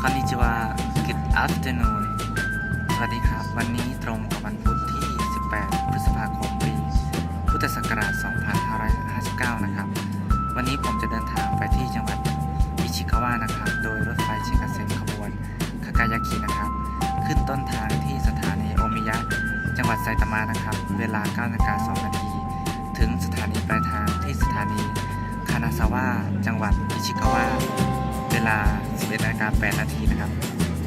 คอนนิจิวา Good afternoon สวัสดีครับ วันนี้ตรงกับวันพุธที่ 18 พฤษภาคม ปี พุทธศักราช 2559 นะครับ วันนี้ผมจะเดินทางไปที่จังหวัดอิชิกาวะนะครับ โดยรถไฟชินคันเซ็นขบวนคากายากินะครับ ขึ้นต้นทางที่สถานีโอมิยะ จังหวัดไซตามะนะครับ เวลา9นาฬิกา2นาที ถึงสถานีปลายทางที่สถานีคานาซาวะ จังหวัดอิชิกาวะ เวลา 11นาฬิกา8นาทีนะครับ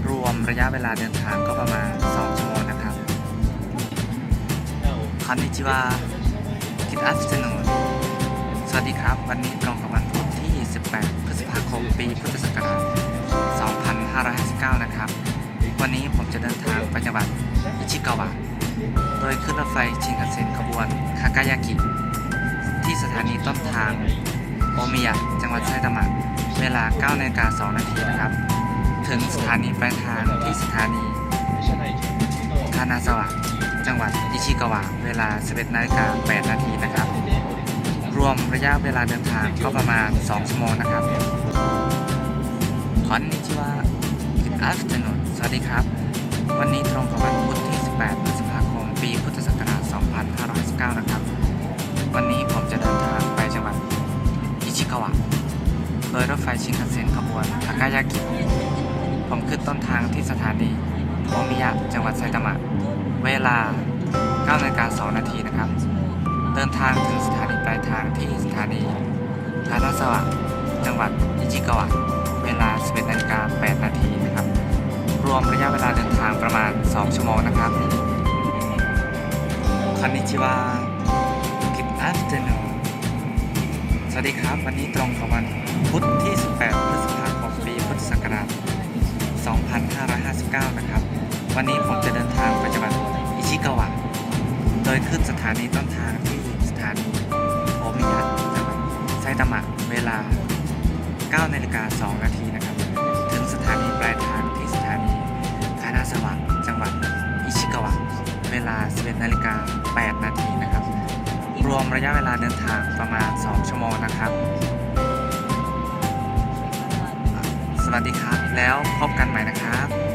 รวมระยะเวลาเดินทางก็ประมาณ 2 ชั่วโมงนะครับคอนนิจิวา Good afternoon สวัสดีครับ วันนี้ตรงกับวันพุธที่ 18 พฤษภาคม ปีพุทธศักราช 2559 นะครับ วันนี้ผมจะเดินทางไปจังหวัดอิชิกาวะ โดยขึ้นรถไฟชินคันเซ็นขบวนคากายากิ ที่สถานีต้นทางโอมิยะ จังหวัดไซตามะ เวลา9นาฬิกา2นาทีนะครับ ถึงสถานีปลายทางที่สถานีคานาซาวะจังหวัดอิชิกาวะ เวลา 11นาฬิกา8นาทีนะครับ รวมระยะเวลาเดินทางก็ประมาณ 2 ชั่วโมงนะครับคอนนิจิวา Good afternoon สวัสดีครับ วันนี้ตรงกับวันพุธที่ 18พฤษภาคม ปีพุทธ ยรถไฟชินคันเซ็นขบวนทากายากิ ผมขึ้นต้นทางที่สถานีโอมิยะ จังหวัดไซตามะ เวลา9นาฬิกา2นาทีนะครับ เดินทางถึงสถานีปลายทางที่สถานีคานาซาวะ จังหวัดอิจิกาวะ เวลา 11นาฬิกา8นาทีนะครับ รวมระยะเวลาเดินทางประมาณ 2 ชั่วโมงนะครับคอนนิจิวา Good afternoon ครับ วันนี้ตรงกับวันพุธที่ 18 พฤษภาคม ปีพุทธศักราช 2559 นะครับ วันนี้ผมจะเดินทางไปจังหวัดอิชิกาวะ โดยขึ้นสถานีต้นทางที่สถานีโอมิยะจังหวัดไซตามะ เวลา 9 นาฬิกา 2 นาทีนะครับ ถึงสถานีปลายทางที่สถานีคานาซาวะจังหวัดอิชิกาวะ เวลา 11 นาฬิกา 8 นาที รวมระยะเวลาเดินทางประมาณ 2 ชั่วโมงนะครับ สวัสดีครับ แล้วพบกันใหม่นะครับ